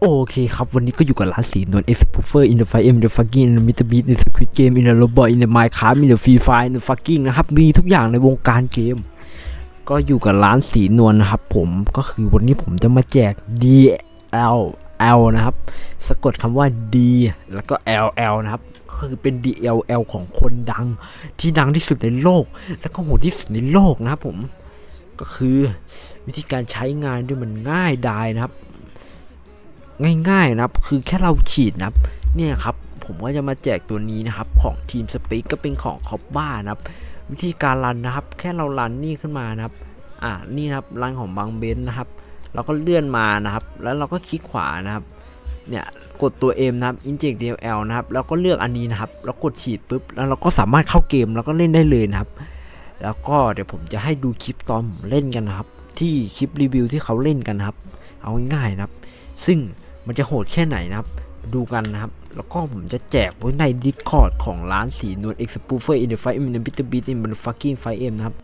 โอเคครับ วันนี้ก็อยู่กับร้านสีนวล X p o f e r in the fire in the fucking in the meter beat in the squid game in the robot in the minecraft in the free fire in the fucking นะครับ มีทุกอย่างในวงการเกม ก็อยู่กับร้านสีนวลนะครับผมก็คือวันนี้ผมจะมาแจก DL L นะครับ สะกดคำว่า D แล้วก็ LL นะครับก็คือเป็น DLL ของคนดังที่ดังที่สุดในโลก แล้วก็โหดที่สุดในโลกนะครับผมก็คือวิธีการใช้งานด้วยมันง่ายดายนะครับ ง่ายๆนะครับ คือแค่เราฉีดนะครับ เนี่ยครับ ผมก็จะมาแจกตัวนี้นะครับ ของทีมสปีกก็เป็นของคอปบ้านะครับ วิธีการรันนะครับ แค่เรารันนี่ขึ้นมานะครับ อ่านี่นะครับรันของบางเบนซ์นะครับ เราก็เลื่อนมานะครับ แล้วเราก็คลิกขวานะครับ เนี่ยกดตัว M นะครับ inject DLL นะครับ แล้วก็เลือกอันนี้นะครับ แล้วกดฉีดปุ๊บ แล้วเราก็สามารถเข้าเกมแล้วก็เล่นได้เลยนะครับ แล้วก็เดี๋ยวผมจะให้ดูคลิปตอนผมเล่นกันนะครับ ที่คลิปรีวิวที่เขาเล่นกันนะครับ เอาง่ายๆนะครับ ซึ่งมันจะโหดแค่ไหนนะครับ ดูกันนะครับ แล้วก็ผมจะแจกไว้ใน Discord ของร้านสีนวล e x p o f e r in the fight in the bitter beat in the fucking fight m นะครับ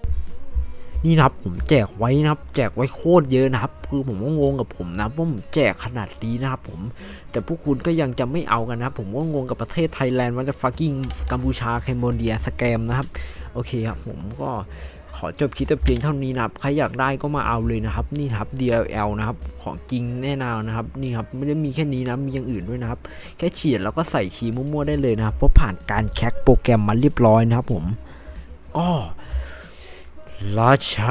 นี่นะครับผมแจกไว้นะครับ แจกไว้โคตรเยอะนะครับ คือผมก็งงกับผมนะว่าผมแจกขนาดนี้นะครับผม แต่พวกคุณก็ยังจะไม่เอากันนะครับ ผมก็งงกับประเทศไทยแลนด์ว่าจะ fucking กัมพูชาเคมโบเดีย สแกมนะครับ โอเคครับผมก็ขอจบคลิปแต่เพียงเท่านี้นะครับ ใครอยากได้ก็มาเอาเลยนะครับ นี่ครับ DLL นะครับ ของจริงแน่นอนนะครับ นี่ครับ ไม่ได้มีแค่นี้นะ มีอย่างอื่นด้วยนะครับ แค่ฉีดแล้วก็ใส่คีย์มั่วๆได้เลยนะครับ เพราะผ่านการแคคโปรแกรมมาเรียบร้อยนะครับผม ก็ราชา